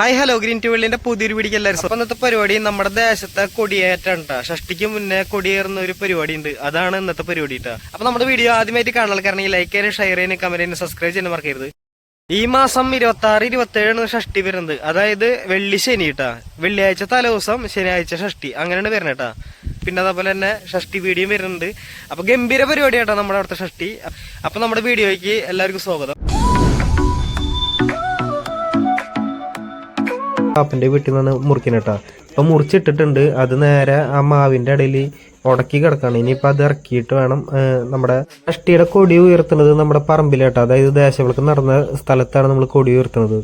Hi hello green ട്യൂബിളിന്റെ പുതിയൊരു പിടിക്ക് എല്ലാവരും ഇന്നത്തെ പരിപാടി നമ്മുടെ ദേശത്തെ കൊടിയേറ്റാണ്. ഷഷ്ടിക്ക് മുന്നേ കൊടിയേറുന്ന ഒരു പരിപാടി ഉണ്ട് അതാണ് ഇന്നത്തെ പരിപാടി കേട്ടോ അപ്പൊ നമ്മുടെ വീഡിയോ ആദ്യമായിട്ട് കാണാൻ കാരണം ലൈക്ക് ചെയ്യാനും ഷെയർ ചെയ്യാനും കമന്റ് ചെയ്യാനും സബ്സ്ക്രൈബ് ചെയ്യാനും മറക്കരുത്. ഈ മാസം ഇരുപത്തി ആറ് ഇരുപത്തി ഏഴാണ് ഷഷ്ടി വരുന്നത്. അതായത് വെള്ളി ശനി കേട്ടാ വെള്ളിയാഴ്ച തലേദിവസം ശനിയാഴ്ച ഷഷ്ടി. അങ്ങനെയാണ് വരുന്നത് കേട്ടാ പിന്നെ അതേപോലെ തന്നെ ഷഷ്ടി വീഡിയോ വരുന്നുണ്ട്. അപ്പൊ ഗംഭീര പരിപാടി കേട്ടോ നമ്മുടെ അവിടുത്തെ ഷഷ്ടി. അപ്പൊ നമ്മുടെ വീഡിയോയ്ക്ക് എല്ലാവർക്കും സ്വാഗതം. പാപ്പന്റെ വീട്ടിൽ നിന്ന് മുറിക്കണം കേട്ടോ അപ്പം മുറിച്ചിട്ടിട്ടുണ്ട്. അത് നേരെ ആ മാവിന്റെ ഇടയിൽ ഉടക്കി കിടക്കാണ്. ഇനിയിപ്പോൾ അത് ഇറക്കിയിട്ട് വേണം നമ്മുടെ അഷ്ടിയുടെ കൊടി ഉയർത്തുന്നത് നമ്മുടെ പറമ്പിലേട്ടാ അതായത് ദേശവിളക്ക് നടന്ന സ്ഥലത്താണ് നമ്മൾ കൊടി ഉയർത്തുന്നത്.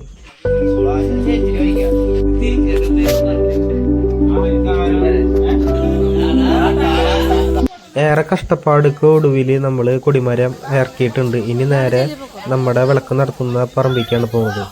ഏറെ കഷ്ടപ്പാടുക്ക് ഒടുവിൽ നമ്മൾ കൊടിമരം ഇറക്കിയിട്ടുണ്ട്. ഇനി നേരെ നമ്മുടെ വിളക്ക് നടത്തുന്ന പറമ്പിക്കാണ് പോകുന്നത്.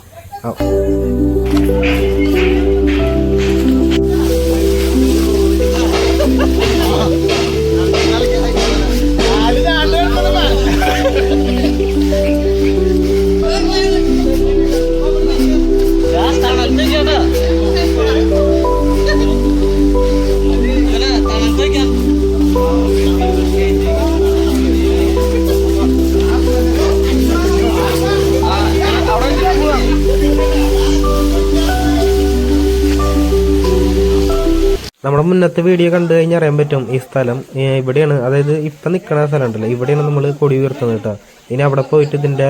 നമ്മുടെ മുന്നത്തെ വീഡിയോ കണ്ടു കഴിഞ്ഞാൽ അറിയാൻ പറ്റും ഈ സ്ഥലം ഇവിടെയാണ്. അതായത് ഇപ്പൊ നിൽക്കുന്ന സ്ഥലം ഉണ്ടല്ലോ ഇവിടെയാണ് നമ്മൾ കൊടി ഉയർത്തുന്നത് കേട്ടോ. ഇനി അവിടെ പോയിട്ട് ഇതിന്റെ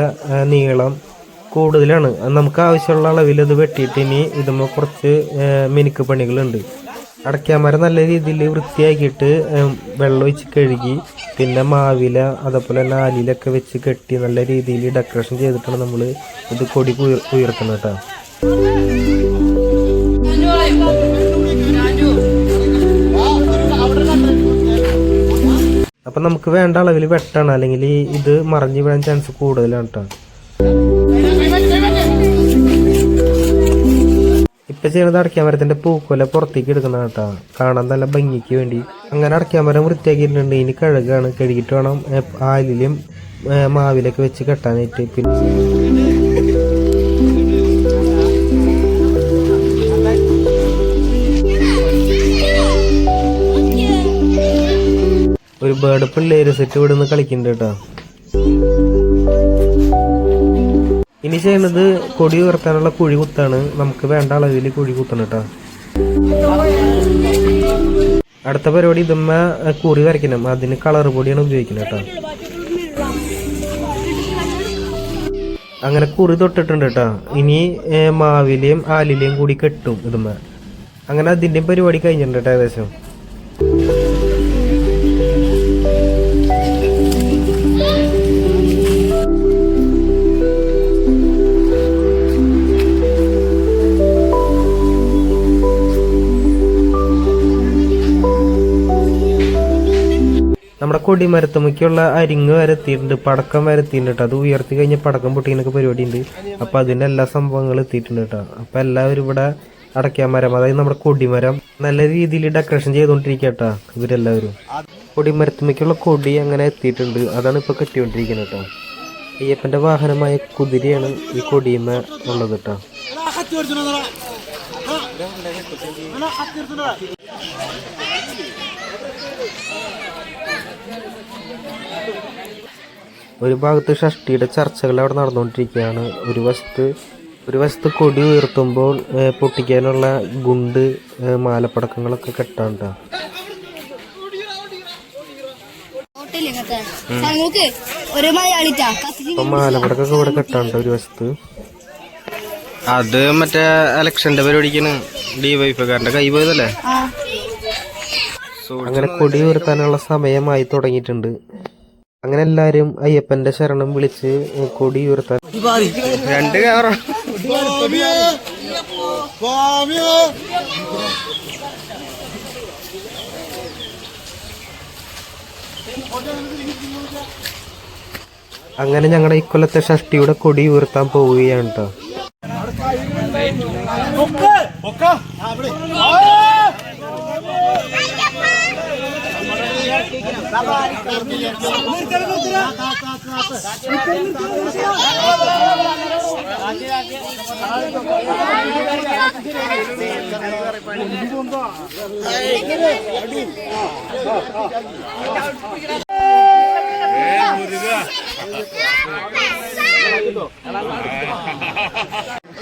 നീളം കൂടുതലാണ്. നമുക്ക് ആവശ്യമുള്ള അളവിൽ ഇത് വെട്ടിയിട്ട് ഇനി ഇതുമ്പോൾ കുറച്ച് മിനുക്ക് പണികളുണ്ട്. അടയ്ക്കാമരം നല്ല രീതിയിൽ വൃത്തിയാക്കിയിട്ട് വെള്ളം ഒഴിച്ച് കഴുകി പിന്നെ മാവില അതേപോലെ തന്നെ വെച്ച് കെട്ടി നല്ല രീതിയിൽ ഡെക്കറേഷൻ ചെയ്തിട്ടാണ് നമ്മൾ ഇത് കൊടി ഉയർത്തുന്നത് കേട്ടോ. അപ്പൊ നമുക്ക് വേണ്ട അളവിൽ വെട്ടണം. അല്ലെങ്കിൽ ഇത് മറിഞ്ഞു വീഴാൻ ചാൻസ് കൂടുതലാണ് കേട്ടോ ഇപ്പൊ ചെയ്യുന്നത് അടയ്ക്കാൻ മരത്തിന്റെ പൂക്കൊല പുറത്തേക്ക് എടുക്കുന്ന കേട്ടോ കാണാൻ നല്ല ഭംഗിക്ക് വേണ്ടി. അങ്ങനെ അടയ്ക്കാൻ മരം വൃത്തിയാക്കിയിട്ടുണ്ട്. ഇനി കഴുകാണ്. കഴുകിയിട്ട് വേണം ആലിലും മാവിലൊക്കെ വെച്ച് കെട്ടാനായിട്ട്. പിന്നെ ഒരു ബേർഡ് പിള്ളേര് സെറ്റ് ഇവിടെ നിന്ന് കളിക്കുന്നുണ്ട് കേട്ടോ. ഇനി ചെയ്യുന്നത് കൊടി ഉയർത്താനുള്ള കുഴി കുത്താണ്. നമുക്ക് വേണ്ട അളവിൽ കുഴി കുത്തണം കേട്ടോ. അടുത്ത പരിപാടി ഇതമ്മ കുറി വരയ്ക്കണം. അതിന് കളർ പൊടിയാണ് ഉപയോഗിക്കുന്നത് കേട്ടോ. അങ്ങനെ കുറി തൊട്ടിട്ടുണ്ട് കേട്ടോ. ഇനി മാവിലെയും ആലിലെയും കൂടി കെട്ടും ഇതുമ്മ. അങ്ങനെ അതിന്റെയും പരിപാടി കഴിഞ്ഞിട്ടുണ്ട് കേട്ടോ ഏകദേശം. നമ്മുടെ കൊടിമരത്തുമ്മയ്ക്കുള്ള അരിങ്ങ് വരത്തിയിട്ടുണ്ട് പടക്കം വരത്തിയിട്ടുണ്ട് കേട്ടോ അത് ഉയർത്തി കഴിഞ്ഞ പടക്കം പൊട്ടിക്കുന്നൊക്കെ പരിപാടി ഉണ്ട് അപ്പൊ അതിന്റെ എല്ലാ സംഭവങ്ങളും എത്തിയിട്ടുണ്ട് കേട്ടോ അപ്പൊ എല്ലാവരും ഇവിടെ അടയ്ക്കാൻ മരം അതായത് നമ്മുടെ കൊടിമരം നല്ല രീതിയിൽ ഡെക്കറേഷൻ ചെയ്തുകൊണ്ടിരിക്കുക കേട്ടോ ഇവരെല്ലാവരും. കൊടിമരത്തുമ്മയ്ക്കുള്ള കൊടി അങ്ങനെ എത്തിയിട്ടുണ്ട്. അതാണ് ഇപ്പൊ കെട്ടിക്കൊണ്ടിരിക്കുന്നത് കേട്ടോ അയ്യപ്പന്റെ വാഹനമായ കുതിരയാണ് ഈ കൊടിയുമ്മ ഉള്ളത് കേട്ടോ ഒരു ഭാഗത്ത് ഷഷ്ടിയുടെ ചർച്ചകൾ അവിടെ നടന്നുകൊണ്ടിരിക്കുകയാണ്. ഒരു വശത്ത് ഒരു വശത്ത് കൊടി ഉയർത്തുമ്പോൾ പൊട്ടിക്കാനുള്ള ഗുണ്ട് മാലപ്പടക്കങ്ങളൊക്കെ കെട്ടാണ്ട അപ്പൊ മാലപ്പടക്കൊക്കെ ഇവിടെ കെട്ടാണ്ട ഒരു വശത്ത്. അത് മറ്റേ ഇലക്ഷന്റെ പരിപാടിക്കാണ് ഡിവൈഫുകാരന്റെ കൈ പോയതല്ലേ? അങ്ങനെ കൊടി ഉയർത്താനുള്ള സമയമായി തുടങ്ങിയിട്ടുണ്ട്. അങ്ങനെ എല്ലാരും അയ്യപ്പന്റെ ശരണം വിളിച്ച് കൊടി ഉയർത്താൻ. രണ്ട് ക്യാമറ അങ്ങനെ ഞങ്ങളുടെ ഇക്കൊല്ലത്തെ ഷഷ്ടിയുടെ കൊടി ഉയർത്താൻ പോവുകയാണ് കേട്ടോ ആ.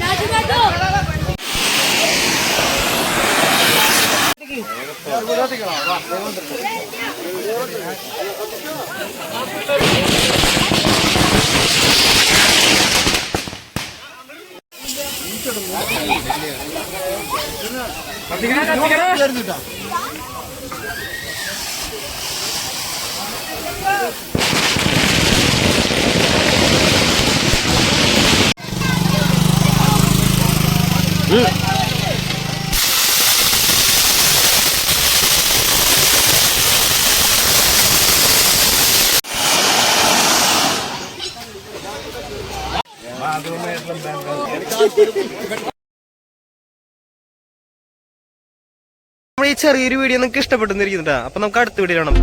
രാജു Mm-hmm. നമ്മുടെ ഈ ചെറിയൊരു വീഡിയോ നിങ്ങൾക്ക് ഇഷ്ടപ്പെട്ടെന്നിരിക്കുന്നുണ്ടാ അപ്പൊ നമുക്ക് അടുത്ത വീഡിയോ കാണാം.